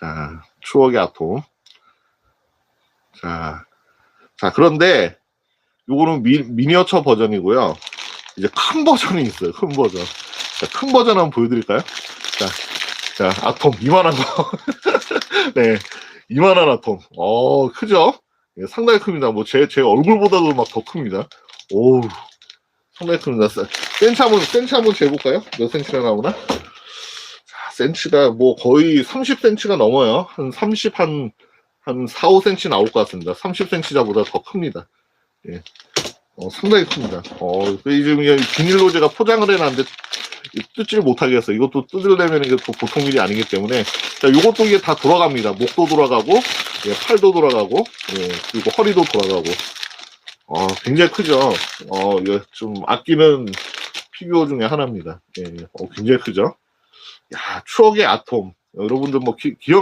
자, 추억의 아톰. 자, 자, 그런데 요거는 미, 미니어처 버전이고요. 이제 큰 버전이 있어요. 큰 버전. 자, 큰 버전 한번 보여드릴까요? 자, 자, 아톰 이만한 거. 네, 이만한 아톰. 어, 크죠? 예, 상당히 큽니다. 뭐 제 제 얼굴보다도 막 더 큽니다. 오, 상당히 큽니다. 세- 센치 한번 센치 한번 재볼까요? 몇 센치가 나오나? 자, 센치가 뭐 거의 30cm가 넘어요. 한 30, 한, 한 4, 5cm 나올 것 같습니다. 30cm보다 더 큽니다. 예. 어, 상당히 큽니다. 어, 그 지금 이 비닐로 제가 포장을 해놨는데 이 뜯지를 못하겠어요. 이것도 뜯으려면 이게 또 보통 일이 아니기 때문에. 자, 요것도 이게 다 돌아갑니다. 목도 돌아가고, 예, 팔도 돌아가고, 예, 그리고 허리도 돌아가고. 어, 굉장히 크죠. 어, 이거 좀 아끼는 피규어 중에 하나입니다. 예, 예. 어, 굉장히 크죠. 야, 추억의 아톰. 여러분들 뭐 기, 기억